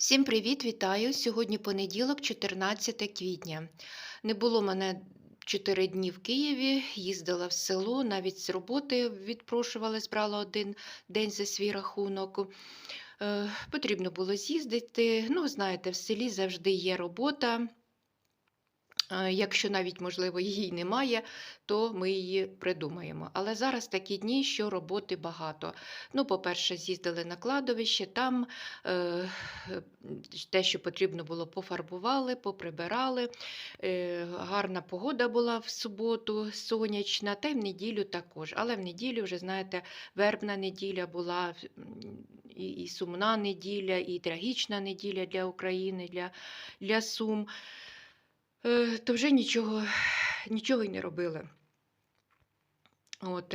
Всім привіт, вітаю! Сьогодні понеділок, 14 квітня. Не було мене 4 дні в Києві, їздила в село, навіть з роботи відпрошувалась, брала один день за свій рахунок. Е, Потрібно було з'їздити. Ну, знаєте, в селі завжди є робота. Е, Якщо навіть, можливо, її немає, то ми її придумаємо. Але зараз такі дні, що роботи багато. Ну, по-перше, з'їздили на кладовище, там е, те, що потрібно було, пофарбували, поприбирали. Е, гарна погода була в суботу, сонячна, та й в неділю також. Але в неділю, вже знаєте, вербна неділя була. І, і сумна неділя, і трагічна неділя для України, для, для Сум то вже нічого, нічого й не робили. От.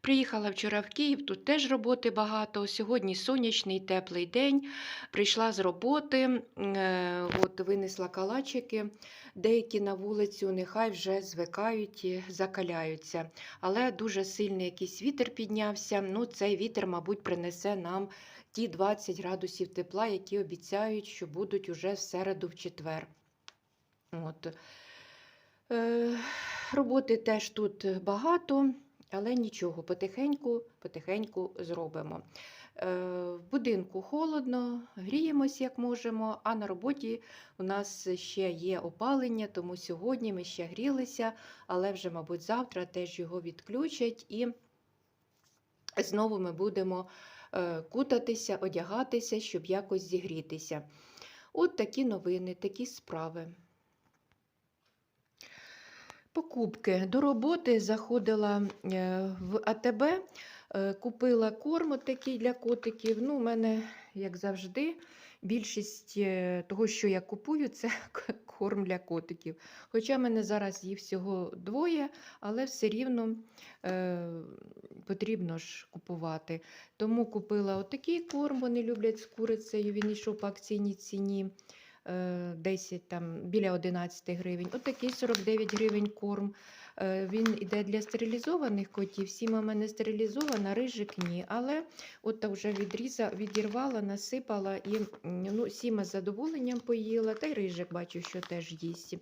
Приїхала вчора в Київ, тут теж роботи багато. Сьогодні сонячний, теплий день. Прийшла з роботи, е, от винесла калачики. Деякі на вулицю нехай вже звикають і закаляються. Але дуже сильний якийсь вітер піднявся. Ну, цей вітер, мабуть, принесе нам ті 20 градусів тепла, які обіцяють, що будуть уже в середу в четвер. От. Е, роботи теж тут багато, але нічого, потихеньку, потихеньку зробимо. Е, в будинку холодно, гріємось як можемо, а на роботі у нас ще є опалення, тому сьогодні ми ще грілися, але вже, мабуть, завтра теж його відключать і знову ми будемо кутатися, одягатися, щоб якось зігрітися. От такі новини, такі справи. Покупки. До роботи заходила е, в АТБ, е, купила корм такий для котиків. Ну, у мене, як завжди, більшість е, того, що я купую, це корм для котиків. Хоча в мене зараз їх всього двоє, але все рівно е, потрібно ж купувати. Тому купила отакий корм, вони люблять з курицею, він йшов по акційній ціні. е, 10 там біля 11 гривень. Отакий 49 гривень корм. Е, Він іде для стерилізованих котів. Сіма в мене стерилізована, рижик ні. Але от та вже відріза, відірвала, насипала і ну, сіма з задоволенням поїла, та й рижик бачу, що теж їсть.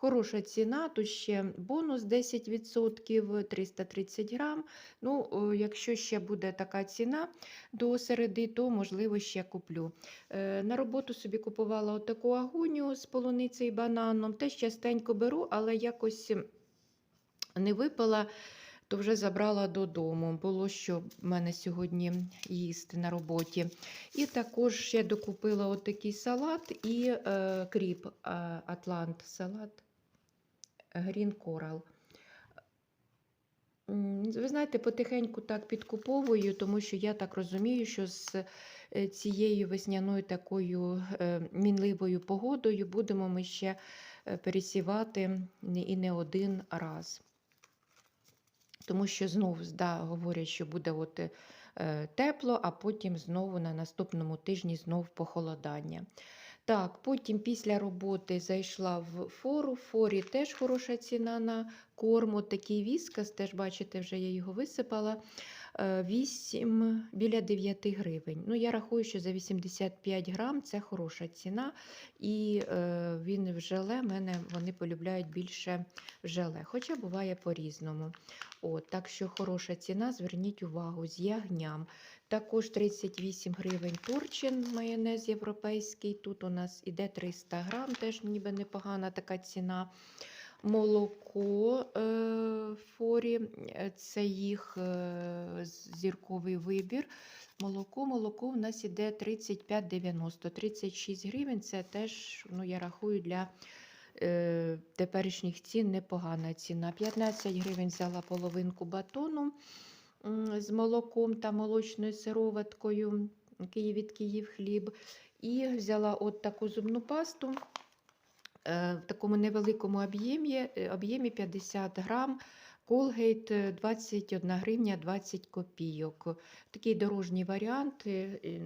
Хороша ціна, тут ще бонус 10%, 330 грам. Ну, якщо ще буде така ціна до середи, то можливо ще куплю. Е, На роботу собі купувала отаку агуню з полуницею і бананом. Теж частенько беру, але якось не випила, то вже забрала додому. Було що в мене сьогодні їсти на роботі. І також ще докупила отакий салат і е, кріп е, Атлант салат Green Coral. Ви знаєте, потихеньку так підкуповую, тому що я так розумію, що з е, цією весняною такою е, мінливою погодою будемо ми ще пересівати і не один раз. Тому що знову да, говорять, що буде от, е, тепло, а потім знову на наступному тижні знов похолодання. Так, потім після роботи зайшла в фору. В форі теж хороша ціна на корм. Такий віскас, теж бачите, вже я його висипала. 8 біля 9 гривень. Ну, я рахую, що за 85 грам це хороша ціна. І е, він в желе, мене вони полюбляють більше в желе, хоча буває по-різному. Так що хороша ціна, зверніть увагу, з ягням. Також 38 гривень турчин, майонез європейський. Тут у нас іде 300 грам, теж ніби непогана така ціна. Молоко е, в форі, е, це їх е, зірковий вибір. Молоко, молоко у нас іде 35,90, 36 гривень. Це теж, ну, я рахую, для теперішніх цін непогана ціна. 15 гривень взяла половинку батону з молоком та молочною сироваткою від Київ хліб. І взяла от таку зубну пасту в такому невеликому об'ємі, е, об'ємі 50 грам. Colgate е, 21 гривня 20 копійок. Такий дорожній варіант, е, е,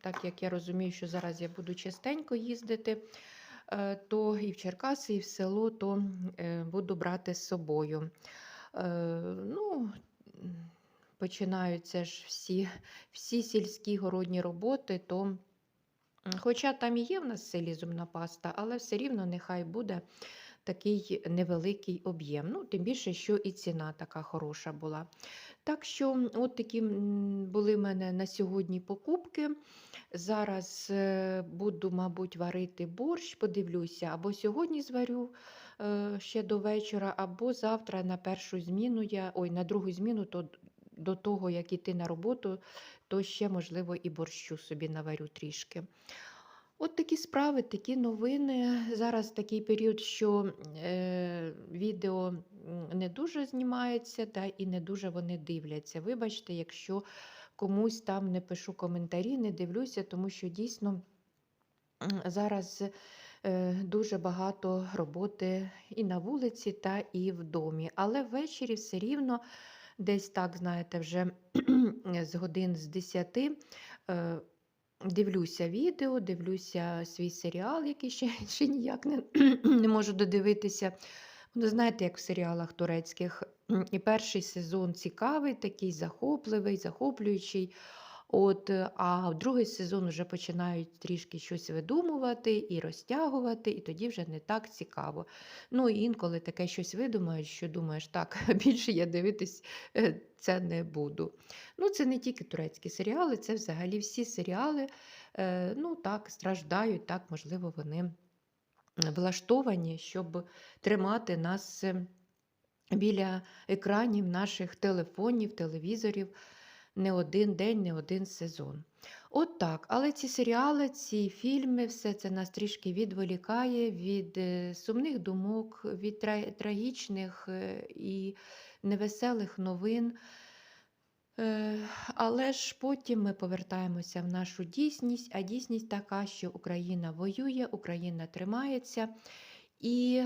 так як я розумію, що зараз я буду частенько їздити, е, то і в Черкаси, і в село, то е, буду брати з собою. Е, Ну, починаються ж всі, всі сільські городні роботи, то Хоча там і є в нас в селі зубна паста, але все рівно нехай буде такий невеликий об'єм. Ну, тим більше, що і ціна така хороша була. Так що от такі були в мене на сьогодні покупки. Зараз е, буду, мабуть, варити борщ, подивлюся, або сьогодні зварю е, ще до вечора, або завтра на першу зміну я, ой, на другу зміну, то до того, як іти на роботу, то ще, можливо, і борщу собі наварю трішки. От такі справи, такі новини. Зараз такий період, що е, відео не дуже знімається, та і не дуже вони дивляться. Вибачте, якщо комусь там не пишу коментарі, не дивлюся, тому що дійсно зараз е, дуже багато роботи і на вулиці, та і в домі. Але ввечері все рівно, десь так, знаєте, вже з годин з 10 е, дивлюся відео, дивлюся свій серіал, який ще, ще ніяк не, не можу додивитися. Ну, знаєте, як в серіалах турецьких. І перший сезон цікавий, такий захопливий, захоплюючий. От, е, а другий сезон вже починають трішки щось видумувати і розтягувати, і тоді вже не так цікаво. Ну, інколи таке щось видумають, що думаєш, так, більше я дивитись е, це не буду. Ну, це не тільки турецькі серіали, це взагалі всі серіали, е, ну так, страждають, так, можливо, вони влаштовані, щоб тримати нас біля екранів наших телефонів, телевізорів не один день, не один сезон. От так. Але ці серіали, ці фільми, все це нас трішки відволікає від е, сумних думок, від трагічних е, і невеселих новин. Е, Але ж потім ми повертаємося в нашу дійсність, а дійсність така, що Україна воює, Україна тримається, і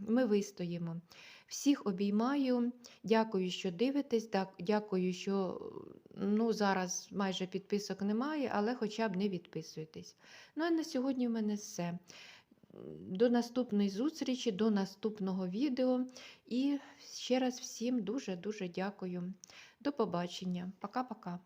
ми вистоїмо. Всіх обіймаю. Дякую, що дивитесь. Дякую, що ну, зараз майже підписок немає, але хоча б не відписуйтесь. Ну а на сьогодні в мене все. До наступної зустрічі, до наступного відео. І ще раз всім дуже-дуже дякую. До побачення. Пока-пока.